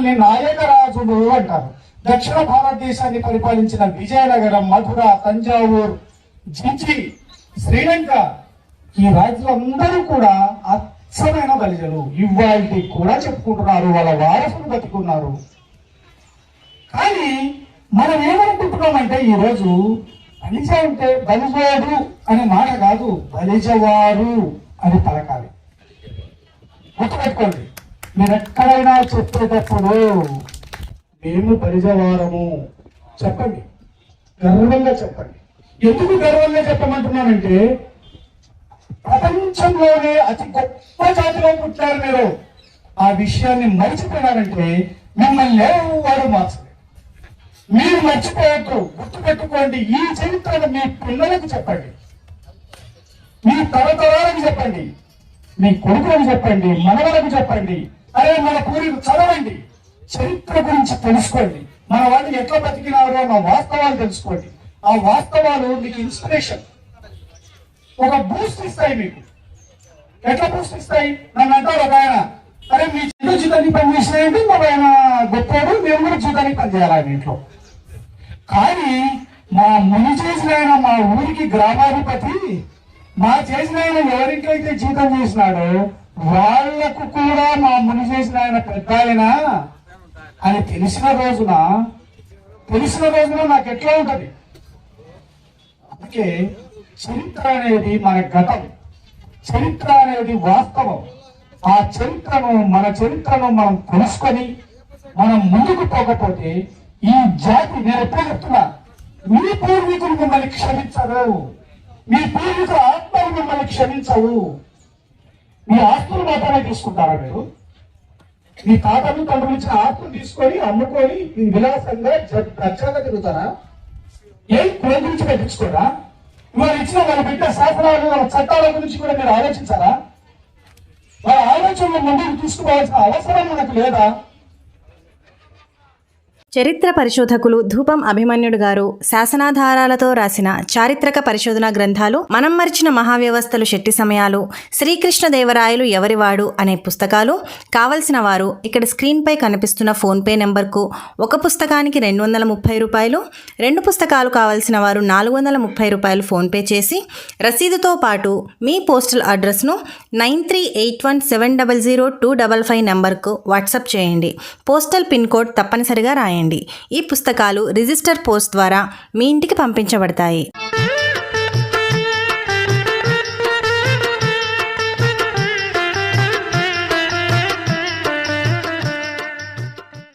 అతన్ని నాయకరాజుడు అంటారు. దక్షిణ భారతదేశాన్ని పరిపాలించిన విజయనగరం మధుర తంజావూర్ జింజి శ్రీలంక ఈ రాజులందరూ కూడా అచ్చమైన బలిజలు ఇవాళకి కూడా చెప్పుకుంటున్నారు వాళ్ళ వారసులు బతుకున్నారు. కానీ మనం ఏమనుకుంటున్నామంటే ఈరోజు బలిజ అంటే బలిజోడు అనే మాట కాదు బలిజవారు అని పలకాలి గుర్తుపెట్టుకోండి. మీరు ఎక్కడైనా చెప్పేటప్పుడు మేము బలిజవారము చెప్పండి. గర్వంగా చెప్పండి. ఎందుకు గర్వంగా చెప్పమంటున్నానంటే ప్రపంచంలోనే అతి గొప్ప జాతిలో పుట్టారు మీరు. ఆ విషయాన్ని మర్చిపోయినారంటే మిమ్మల్ని ఎవరు మార్చలేదు మీరు మర్చిపోవద్దు. గుర్తుపెట్టుకోండి. ఈ చరిత్రను మీ పిల్లలకు చెప్పండి. మీ తరతరాలకు చెప్పండి. మీ కొడుకులకు చెప్పండి. మనవలకు చెప్పండి. అరే మన పూర్వీకు చదవండి. చరిత్ర గురించి తెలుసుకోండి. మన వాళ్ళు ఎట్లా బతికినారో అన్న వాస్తవాలు తెలుసుకోండి. ఆ వాస్తవాలు మీకు ఇన్స్పిరేషన్. ఒక బూస్ట్ ఇస్తాయి మీకు. ఎట్లా బూస్ట్ ఇస్తాయి? నన్ను అంటారు ఒక ఆయన అరే మీ చిన్న జీతానికి పని చేసినాయండి మా ఆయన గొప్పవాడు మేము కూడా జీతానికి పని చేయాలి ఇంట్లో? కానీ మా ముని చేసిన ఆయన మా ఊరికి గ్రామాధిపతి మా చేసిన ఆయన ఎవరికైతే జీతం చేసినాడో వాళ్ళకు కూడా మా ముని చేసిన ఆయన పెద్ద ఆయన. అని తెలిసిన రోజున తెలిసిన రోజున నాకు ఎట్లా ఉంటది? అందుకే చరిత్ర అనేది మన గతం. చరిత్ర అనేది వాస్తవం. ఆ చరిత్రను మన చరిత్రను మనం తెలుసుకొని మనం ముందుకు పోకపోతే ఈ జాతి నేను ఎప్పుడు చెప్తున్నా మీ పూర్వీకులు మిమ్మల్ని క్షమించరు. మీ పూర్వీకుల ఆత్మలు మిమ్మల్ని క్షమించవు మీ ఆస్తులు మాత్రమే తీసుకుంటారా మీరు? మీ తాతలు తండ్రులు ఇచ్చిన ఆస్తులు తీసుకొని అమ్ముకొని విలాసంగా జ- తిరుగుతారా ఏం కుల గురించి పట్టించుకోరా ఇవాళ ఇచ్చిన వాళ్ళ బిడ్డ శాసనాలు వాళ్ళ చట్టాల గురించి కూడా మీరు ఆలోచించారా? వాళ్ళ ఆలోచనలు ముందుకు తీసుకోవాల్సిన అవసరం మనకు లేదా? చరిత్ర పరిశోధకులు ధూపం అభిమన్యుడు గారు శాసనాధారాలతో రాసిన చారిత్రక పరిశోధన గ్రంథాలు మనం మరిచిన మహావ్యవస్థలు శెట్టి సమయాలు శ్రీకృష్ణదేవరాయలు ఎవరివాడు అనే పుస్తకాలు కావలసిన వారు ఇక్కడ స్క్రీన్పై కనిపిస్తున్న ఫోన్పే నెంబర్కు ఒక పుస్తకానికి రెండు వందల ముప్పై రూపాయలు రెండు పుస్తకాలు కావలసిన వారు నాలుగు వందల ముప్పై రూపాయలు ఫోన్పే చేసి రసీదుతో పాటు మీ postal అడ్రస్ను nine three eight one seven double zero two double five నెంబర్కు వాట్సాప్ చేయండి. పోస్టల్ పిన్ కోడ్ తప్పనిసరిగా రాయండి. ఈ పుస్తకాలు రిజిస్టర్ పోస్ట్ ద్వారా మీ ఇంటికి పంపించబడతాయి.